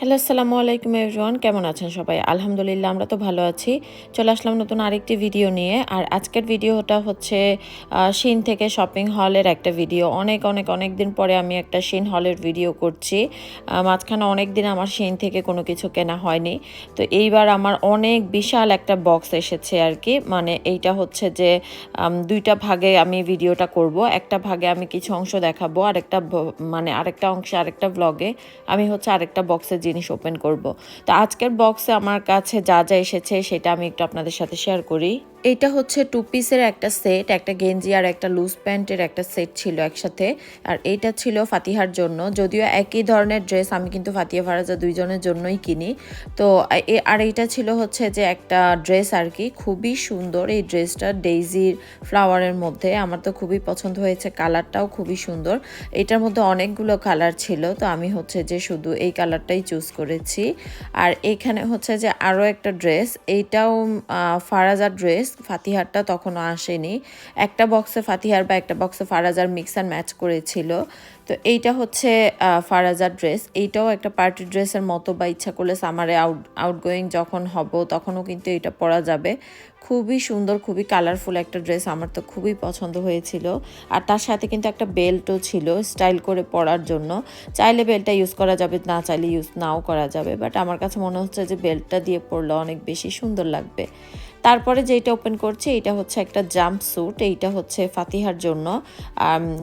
Hello, আসসালামু আলাইকুম everyone কেমন আছেন সবাই? আলহামদুলিল্লাহ, আমরা তো ভালো আছি। চলে আসলাম নতুন আরেকটি ভিডিও নিয়ে। আর আজকের ভিডিওটা হচ্ছে শিন থেকে শপিং হলের একটা ভিডিও অনেক অনেক অনেক দিন পরে আমি একটা শিন হলের ভিডিও করছি। মাঝখানে অনেক দিন আমার শিন থেকে কোনো কিছু কেনা হয়নি। তো এইবার আমার অনেক বিশাল একটা বক্স এসেছে আর কি। মানে এইটা হচ্ছে যে দুইটা ভাগে আমি ভিডিওটা করব। একটা ভাগে আমি কিছু অংশ দেখাবো, আরেকটা মানে আরেকটা অংশে আরেকটা ব্লগে আমি হচ্ছে আরেকটা বক্সের জিনিস ওপেন করব। তো আজকের বক্সে আমার কাছে যা যা এসেছে সেটা আমি একটু আপনাদের সাথে শেয়ার করি। এইটা হচ্ছে টু পিসের একটা সেট একটা গেঞ্জি আর একটা লুজ প্যান্টের একটা সেট ছিল একসাথে। আর এইটা ছিল ফাতিহার জন্য। যদিও একই ধরনের ড্রেস আমি কিন্তু ফাতিহা ফারাজা দুইজনের জন্যই কিনি। তো আর এইটা ছিল হচ্ছে যে একটা ড্রেস আর কি খুবই সুন্দর। এই ড্রেসটা ডেইজির ফ্লাওয়ারের মধ্যে। আমার তো খুবই পছন্দ হয়েছে কালারটাও খুবই সুন্দর। এটার মধ্যে অনেকগুলো কালার ছিল তো আমি হচ্ছে যে শুধু এই কালারটাই চুজ করেছি। আর এখানে হচ্ছে যে আরও একটা ড্রেস এইটাও আহ, ফারাজার ড্রেস ফাতিহারটা তখনও আসেনি। একটা বক্সে ফাতিহার বা একটা বক্সে ফারাজার মিক্স অ্যান্ড ম্যাচ করেছিল। তো এইটা হচ্ছে ফারাজার ড্রেস এইটাও একটা পার্টি ড্রেসের মতো বা ইচ্ছা করলে সামারে আউট আউটগোয়িং যখন হব, তখনও কিন্তু এটা পরা যাবে। খুবই সুন্দর, খুবই কালারফুল একটা ড্রেস আমার তো খুবই পছন্দ হয়েছিল। আর তার সাথে কিন্তু একটা বেল্টও ছিল স্টাইল করে পরার জন্য। চাইলে বেল্টটা ইউজ করা যাবে, না চাইলে ইউজ নাও করা যাবে। বাট আমার কাছে মনে হচ্ছে যে বেল্টটা দিয়ে পরলে অনেক বেশি সুন্দর লাগবে। তারপরে যেটা ওপেন করছি এটা হচ্ছে একটা জাম্প স্যুট এইটা হচ্ছে ফাতিহার জন্য।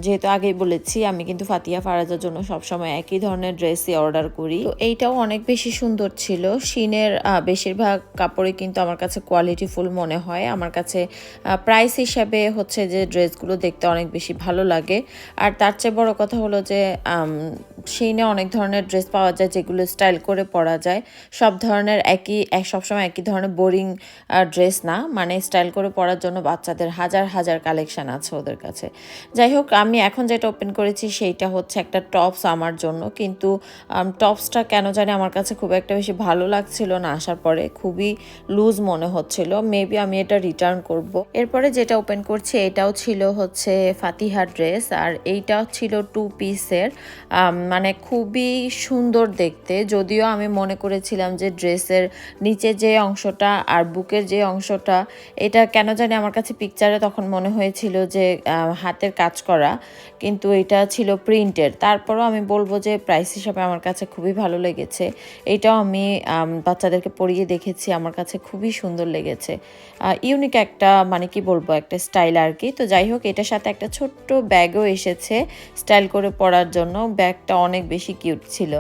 যেহেতু আগেই বলেছি, আমি কিন্তু ফাতিহা ফারাজার জন্য সবসময় একই ধরনের ড্রেসই অর্ডার করি। তো এইটাও অনেক বেশি সুন্দর ছিল। শিনের বেশিরভাগ কাপড়ে কিন্তু আমার কাছে কোয়ালিটিফুল মনে হয়। আমার কাছে প্রাইস হিসাবে হচ্ছে যে ড্রেসগুলো দেখতে অনেক বেশি ভালো লাগে। আর তার চেয়ে বড় কথা হলো যে শিনে অনেক ধরনের ড্রেস পাওয়া যায় যেগুলো স্টাইল করে পরা যায়। সব ধরনের একই, এক, সবসময় একই ধরনের বোরিং ড্রেস না মানে স্টাইল করে পরার জন্য বাচ্চাদের হাজার হাজার কালেকশন আছে ওদের কাছে। যাই হোক, আমি এখন যেটা ওপেন করেছি সেইটা হচ্ছে একটা টপস আমার জন্য, কিন্তু টপসটা কেন জানি আমার কাছে খুব একটা বেশি ভালো লাগছিল না আসার পরে, খুবই লুজ মনে হচ্ছিল। মেবি আমি এটা রিটার্ন করব। এরপরে যেটা ওপেন করছি, এটাও ছিল হচ্ছে ফাতিহার ড্রেস আর এইটাও ছিল টু পিসের মানে খুবই সুন্দর দেখতে। যদিও আমি মনে করেছিলাম যে ড্রেসের নিচে যে অংশটা আর বুকের যে অংশটা। এটা কেন জানি আমার কাছে পিকচারে তখন মনে হয়েছিল যে হাতের কাজ করা। কিন্তু এটা ছিল প্রিন্টের তারপরও আমি বলব যে প্রাইস হিসাবে আমার কাছে খুবই ভালো লেগেছে। এটাও আমি বাচ্চাদেরকে পরিয়ে দেখেছি। আমার কাছে খুবই সুন্দর লেগেছে। ইউনিক একটা মানে কি বলব, একটা স্টাইল আর কি। তো যাই হোক, এটার সাথে একটা ছোট্ট ব্যাগও এসেছে স্টাইল করে পরার জন্য। ব্যাগটা অনেক বেশি কিউট ছিল।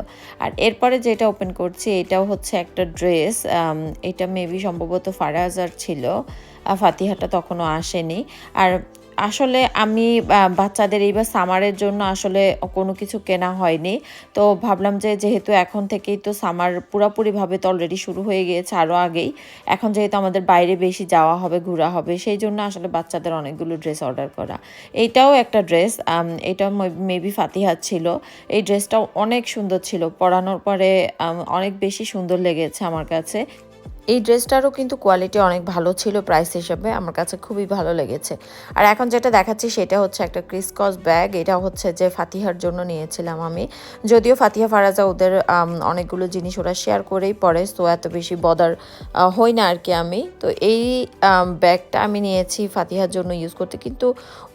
আর এরপরে যেটা ওপেন করছি, এটাও হচ্ছে একটা ড্রেস এটা মেবি সম্ভবত ফারাজার ছিল ফাতিহাটা তখনও আসেনি। আর আসলে আমি বাচ্চাদের এইবার সামারের জন্য আসলে কোনো কিছু কেনা হয়নি। তো ভাবলাম যে যেহেতু এখন থেকেই তো সামার পুরোপুরিভাবে তো অলরেডি শুরু হয়ে গিয়েছে আরও আগেই, এখন যেহেতু আমাদের বাইরে বেশি যাওয়া হবে, ঘোরা হবে, সেই জন্য আসলে বাচ্চাদের অনেকগুলো ড্রেস অর্ডার করা। এইটাও একটা ড্রেস এটাও মেবি ফাতিহাত ছিল। এই ড্রেসটাও অনেক সুন্দর ছিল, পরানোর পরে অনেক বেশি সুন্দর লেগেছে আমার কাছে। এই ড্রেসটারও কিন্তু কোয়ালিটি অনেক ভালো ছিল প্রাইস হিসেবে, আমার কাছে খুবই ভালো লেগেছে। আর এখন যেটা দেখাচ্ছি সেটা হচ্ছে একটা ক্রিসকস ব্যাগ এটা হচ্ছে যে ফাতিহার জন্য নিয়েছিলাম আমি। যদিও ফাতিহা ফারাজা ওদের অনেকগুলো জিনিস ওরা শেয়ার করেই পড়ে তো এত বেশি বদার হই না আর কি আমি। তো এই ব্যাগটা আমি নিয়েছি ফাতিহার জন্য ইউজ করতে। কিন্তু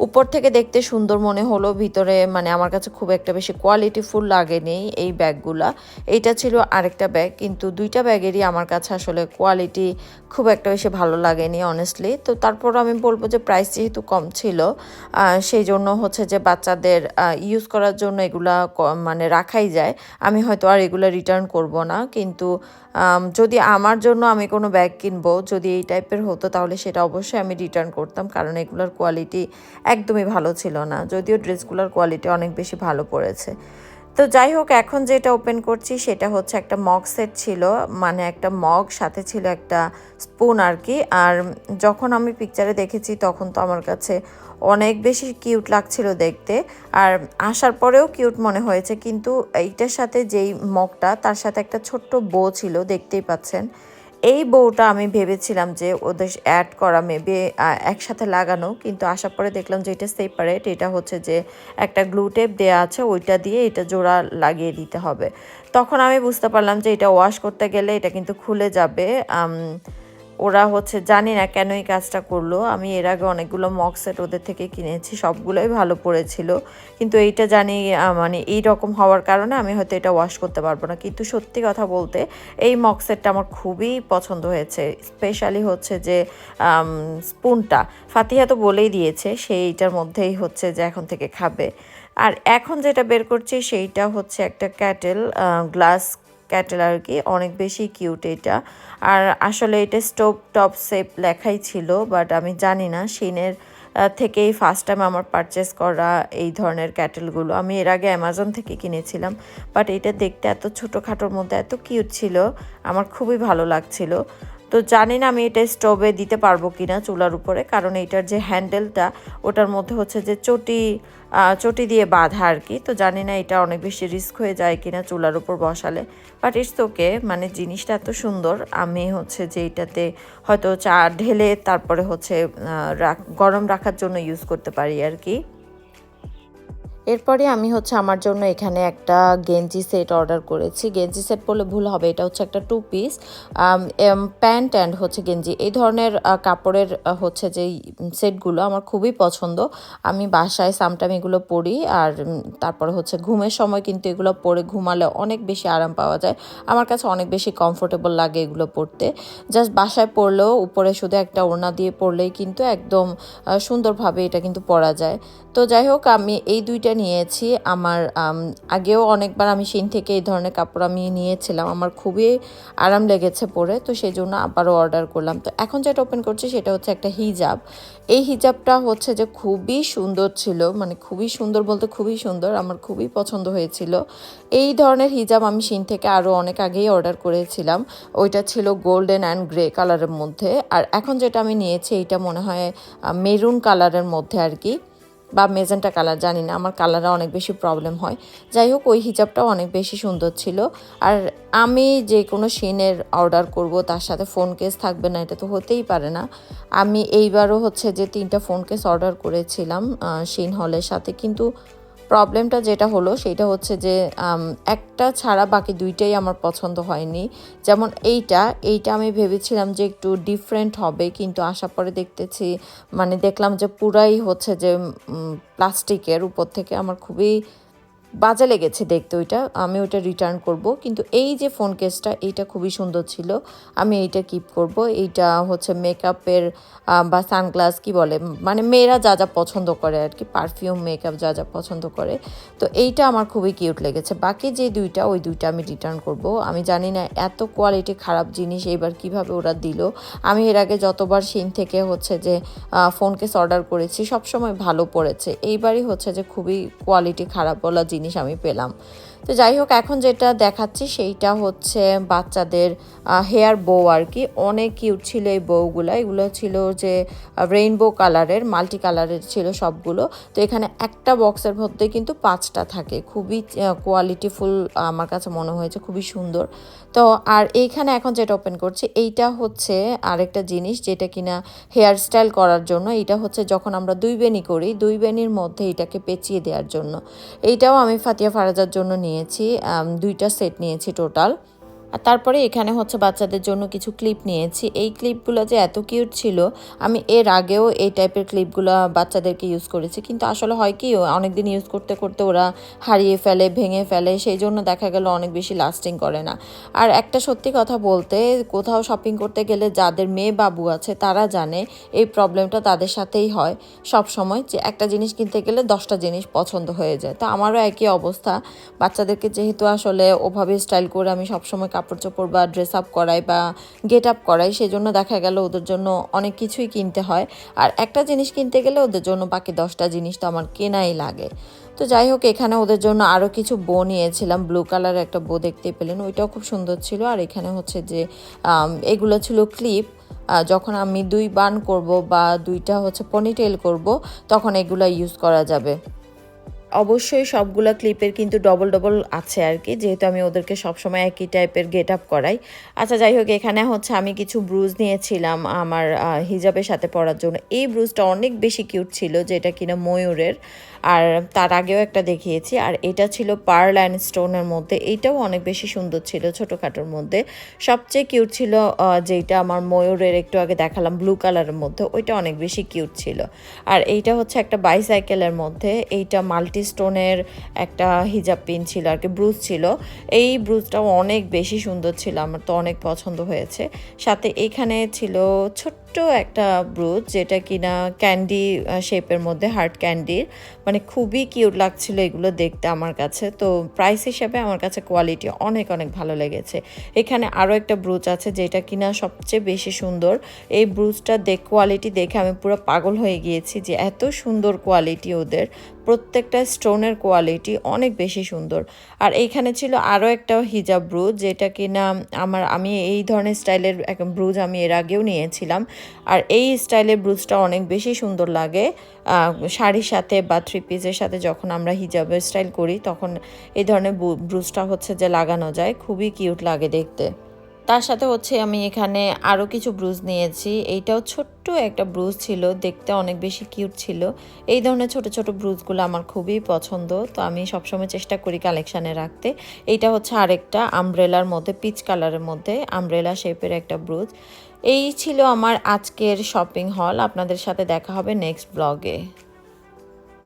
উপর থেকে দেখতে সুন্দর মনে হলো, ভিতরে মানে আমার কাছে খুব একটা বেশি কোয়ালিটিফুল লাগেনি এই ব্যাগগুলা এইটা ছিল আরেকটা ব্যাগ কিন্তু দুইটা ব্যাগেরই আমার কাছে আসলে কোয়ালিটি খুব একটা বেশি ভালো লাগেনি অনেস্টলি তো তারপর আমি বলব যে প্রাইস যেহেতু কম ছিল সেই জন্য হচ্ছে যে বাচ্চাদের ইউজ করার জন্য এগুলা মানে রাখাই যায়। আমি হয়তো আর এগুলো রিটার্ন করব না, কিন্তু যদি আমার জন্য আমি কোনো ব্যাগ কিনবো, যদি এই টাইপের হতো, তাহলে সেটা অবশ্যই আমি রিটার্ন করতাম, কারণ এগুলোর কোয়ালিটি একদমই ভালো ছিল না। যদিও ড্রেসগুলোর কোয়ালিটি অনেক বেশি ভালো পড়েছে। তো যাই হোক, এখন যেটা ওপেন করছি সেটা হচ্ছে একটা মগ সেট ছিল মানে একটা মগ, সাথে ছিল একটা স্পুন আর কি। আর যখন আমি পিকচারে দেখেছি, তখন তো আমার কাছে অনেক বেশি কিউট লাগছিল দেখতে। আর আসার পরেও কিউট মনে হয়েছে, কিন্তু এইটার সাথে যেই মগটা, তার সাথে একটা ছোট্ট বো ছিল, দেখতেই পাচ্ছেন। এই বউটা আমি ভেবেছিলাম যে ওদের অ্যাড করা মেবি একসাথে লাগানো, কিন্তু আসার পরে দেখলাম যে এটা সেপারেট এটা হচ্ছে যে একটা গ্লু টেপ দেওয়া আছে, ওইটা দিয়ে এটা জোড়া লাগিয়ে দিতে হবে। তখন আমি বুঝতে পারলাম যে এটা ওয়াশ করতে গেলে এটা কিন্তু খুলে যাবে ওরা হচ্ছে জানি না কেন এই কাজটা করল। আমি এর আগে অনেকগুলো মক সেট ওদের থেকে কিনেছি, সবগুলোই ভালো পড়েছিল। কিন্তু এইটা জানি মানে এই রকম হওয়ার কারণে আমি হয়তো এটা ওয়াশ করতে পারব না। কিন্তু সত্যি কথা বলতে, এই মক সেটটা আমার খুবই পছন্দ হয়েছে। স্পেশালি হচ্ছে যে স্পুনটা ফাতিহা তো বলেই দিয়েছে সেইটার মধ্যেই হচ্ছে যে এখন থেকে খাবে। আর এখন যেটা বের করছি, সেইটা হচ্ছে একটা ক্যাটেল গ্লাস ক্যাটেল আর কি অনেক বেশি কিউট এটা। আর আসলে এটা স্টোভ টপ সেপ লেখাই ছিল, বাট আমি জানি না, শিনের থেকেই ফার্স্ট টাইম আমার পারচেস করা এই ধরনের ক্যাটেলগুলো। আমি এর আগে অ্যামাজন থেকে কিনেছিলাম বাট এটা দেখতে এত ছোটোখাটোর মধ্যে এত কিউট ছিল, আমার খুবই ভালো লাগছিল। তো জানি না আমি এটা স্টোভে দিতে পারব কি না চুলার উপরে, কারণ এইটার যে হ্যান্ডেলটা, ওটার মধ্যে হচ্ছে যে চটি চটি দিয়ে বাঁধা আর কি। তো জানি না এটা অনেক বেশি রিস্ক হয়ে যায় কিনা চুলার উপর বসালে। বাট ইটস ওকে মানে জিনিসটা এত সুন্দর, আমি হচ্ছে যে এটাতে হয়তো চা ঢেলে তারপরে হচ্ছে গরম রাখার জন্য ইউজ করতে পারি আর কি। এরপরে আমি হচ্ছে আমার জন্য এখানে একটা গেঞ্জি সেট অর্ডার করেছি। গেঞ্জি সেট বলে ভুল হবে, এটা হচ্ছে একটা টু পিস প্যান্ট অ্যান্ড হচ্ছে গেঞ্জি। এই ধরনের কাপড়ের হচ্ছে যে সেটগুলো আমার খুবই পছন্দ। আমি বাসায় সামটাম এগুলো পরি আর তারপরে হচ্ছে ঘুমের সময় কিন্তু এগুলো পরে ঘুমালে অনেক বেশি আরাম পাওয়া যায়। আমার কাছে অনেক বেশি কমফোর্টেবল লাগে এগুলো পরতে। জাস্ট বাসায় পরলেও উপরে শুধু একটা ওড়না দিয়ে পরলেই কিন্তু একদম সুন্দরভাবে এটা কিন্তু পরা যায়। তো যাই হোক, আমি এই দুইটা নিয়েছি। আমার আগেও অনেকবার আমি শিন থেকে এই ধরনের কাপড় আমি নিয়েছিলাম। আমার খুবই আরাম লেগেছে পরে, তো সেই জন্য আবারও অর্ডার করলাম। তো এখন যেটা ওপেন করছি সেটা হচ্ছে একটা হিজাব। এই হিজাবটা হচ্ছে যে খুবই সুন্দর ছিল মানে খুবই সুন্দর বলতে খুবই সুন্দর, আমার খুবই পছন্দ হয়েছিল। এই ধরনের হিজাব আমি শিন থেকে আরও অনেক আগেই অর্ডার করেছিলাম। ওইটা ছিল গোল্ডেন অ্যান্ড গ্রে কালারের মধ্যে। আর এখন যেটা আমি নিয়েছি, এইটা মনে হয় মেরুন কালারের মধ্যে আর কি। বা মেজেন্টা কালার, জানি না, আমার কালারে অনেক বেশি প্রবলেম হয়। যাই হোক, ওই হিজাবটাও অনেক বেশি সুন্দর ছিল। আর আমি যে কোনো শিনের অর্ডার করব, তার সাথে ফোন কেস থাকবে না, এটা তো হতেই পারে না। আমি এইবারও হচ্ছে যে তিনটা ফোন কেস অর্ডার করেছিলাম শিন হলের সাথে। কিন্তু প্রবলেমটা যেটা হলো সেটা হচ্ছে যে একটা ছাড়া বাকি দুইটাই আমার পছন্দ হয়নি। যেমন এইটা এইটা আমি ভেবেছিলাম যে একটু ডিফারেন্ট হবে, কিন্তু আসার পরে দেখতেছি মানে দেখলাম যে পুরাই হচ্ছে যে প্লাস্টিকের উপর থেকে আমার খুবই বাজে লেগেছে দেখতে ওইটা। আমি ওইটা রিটার্ন করব। কিন্তু এই যে ফোন কেসটা এইটা খুবই সুন্দর ছিল। আমি এইটা কিপ করব। এইটা হচ্ছে মেকআপের বা সানগ্লাস কি বলে? মানে মেয়েরা যা যা পছন্দ করে আর কি। পারফিউম মেকআপ যা যা পছন্দ করে। তো এইটা আমার খুবই কিউট লেগেছে। বাকি যে দুইটা, ওই দুইটা আমি রিটার্ন করব। আমি জানি না এত কোয়ালিটি খারাপ জিনিস এইবার কীভাবে ওরা দিল। আমি এর আগে যতবার সিন থেকে হচ্ছে যে ফোন কেস অর্ডার করেছি সব সময় ভালো পড়েছে। এইবারই হচ্ছে যে খুবই কোয়ালিটি খারাপ বলা জিনিস। আমি পেলাম। তো যাই হোক, এখন যেটা দেখাচ্ছি সেইটা হচ্ছে বাচ্চাদের হেয়ার বো আর কি। অনেক কিউট ছিল এই বউগুলো এগুলো ছিল যে রেইনবো কালারের মাল্টি কালারের ছিল সবগুলো। তো এখানে একটা বক্সের মধ্যে কিন্তু পাঁচটা থাকে। খুবই কোয়ালিটিফুল আমার কাছে মনে হয়েছে, খুবই সুন্দর। তো আর এইখানে এখন যেটা ওপেন করছি, এইটা হচ্ছে আরেকটা জিনিস যেটা কিনা হেয়ার স্টাইল করার জন্য। এটা হচ্ছে যখন আমরা দুই বেনি করি, দুই বেনির মধ্যে এটাকে পেঁচিয়ে দেওয়ার জন্য। এইটাও আমি ফাতিয়া ফারাজার জন্য নিয়েছি দুইটা সেট নিয়েছি টোটাল আর তারপরে এখানে হচ্ছে বাচ্চাদের জন্য কিছু ক্লিপ নিয়েছি। এই ক্লিপগুলো যে এত কিউট ছিল, আমি এর আগেও এই টাইপের ক্লিপগুলো বাচ্চাদেরকে ইউজ করেছি। কিন্তু আসলে হয় কি, অনেকদিন ইউজ করতে করতে ওরা হারিয়ে ফেলে, ভেঙে ফেলে, সেই জন্য দেখা গেল অনেক বেশি লাস্টিং করে না। আর একটা সত্যি কথা বলতে, কোথাও শপিং করতে গেলে যাদের মেয়ে বাবু আছে, তারা জানে এই প্রবলেমটা তাদের সাথেই হয়। সব সময় যে একটা জিনিস কিনতে গেলে দশটা জিনিস পছন্দ হয়ে যায়। তো আমারও একই অবস্থা। বাচ্চাদেরকে যেহেতু আসলে ওভাবে স্টাইল করে আমি সবসময় কাপড় চোপড় বা ড্রেস আপ করাই বা গেট আপ করাই সেই জন্য দেখা গেল ওদের জন্য অনেক কিছুই কিনতে হয়। আর একটা জিনিস কিনতে গেলে ওদের জন্য বাকি দশটা জিনিস তো আমার কেনাই লাগে। তো যাই হোক, এখানে ওদের জন্য আরও কিছু বো নিয়েছিলাম। ব্লু কালারের একটা বো দেখতে পেলেন, ওইটাও খুব সুন্দর ছিল। আর এখানে হচ্ছে যে এগুলো ছিল ক্লিপ যখন আমি দুই বান করব বা দুইটা হচ্ছে পনিটেল করব, তখন এগুলো ইউজ করা যাবে। অবশ্যই সবগুলা ক্লিপের কিন্তু ডবল ডবল আছে আর কি, যেহেতু আমি ওদেরকে সবসময় একই টাইপের গেট আপ করাই। আচ্ছা যাই হোক, এখানে হচ্ছে আমি কিছু ব্রুজ নিয়েছিলাম আমার হিজাবের সাথে পড়ার জন্য। এই ব্রুজটা অনেক বেশি কিউট ছিল, যেটা কিনা ময়ূরের। আর তার আগেও একটা দেখিয়েছি, আর এটা ছিল পার্ল অ্যান্ড স্টোনের মধ্যে। এইটাও অনেক বেশি সুন্দর ছিল ছোটোখাটোর মধ্যে। সবচেয়ে কিউট ছিল যেটা আমার ময়ূরের একটু আগে দেখালাম, ব্লু কালারের মধ্যে, ওইটা অনেক বেশি কিউট ছিল। আর এইটা হচ্ছে একটা বাইসাইকেলের মধ্যে, এইটা মাল্টি স্টোনের একটা হিজাব পিন ছিল আর কি, ব্রুজ ছিল। এই ব্রুজটাও অনেক বেশি সুন্দর ছিল, আমার তো অনেক পছন্দ হয়েছে। সাথে এখানে ছিল ছোট্ট একটা ব্রুচ যেটা কিনা ক্যান্ডি শেপের মধ্যে হার্ট ক্যান্ডির মানে খুবই কিউট লাগছিল এগুলো দেখতে আমার কাছে। তো প্রাইস হিসাবে আমার কাছে কোয়ালিটি অনেক অনেক ভালো লেগেছে। এখানে আরও একটা ব্রুচ আছে, যেটা কিনা সবচেয়ে বেশি সুন্দর। এই ব্রুচটা দেখ কোয়ালিটি দেখে আমি পুরো পাগল হয়ে গিয়েছি যে এত সুন্দর কোয়ালিটি ওদের। প্রত্যেকটা স্টোনের কোয়ালিটি অনেক বেশি সুন্দর। আর এইখানে ছিল আরও একটা হিজাব ব্রুজ যেটা কিনা আমার, আমি এই ধরনের স্টাইলের এক ব্রুজ আমি এর আগেও নিয়েছিলাম। আর এই স্টাইলের ব্রুজটা অনেক বেশি সুন্দর লাগে। শাড়ির সাথে বা থ্রি পিসের সাথে যখন আমরা হিজাবের স্টাইল করি, তখন এই ধরনের ব্রু- ব্রুজটা হচ্ছে যে লাগানো যায়। খুবই কিউট লাগে দেখতে। তার সাথে হচ্ছে আমি এখানে আরও কিছু ব্রুজ নিয়েছি। এইটাও ছোট্ট একটা ব্রুজ ছিল, দেখতে অনেক বেশি কিউট ছিল। এই ধরনের ছোট ছোট ব্রুজগুলো আমার খুবই পছন্দ, তো আমি সবসময় চেষ্টা করি কালেকশানে রাখতে। এইটা হচ্ছে আরেকটা আমব্রেলার মধ্যে পিচ কালারের মধ্যে আমব্রেলা শেপের একটা ব্রুজ। এই ছিল আমার আজকের শপিং হল আপনাদের সাথে দেখা হবে নেক্সট ব্লগে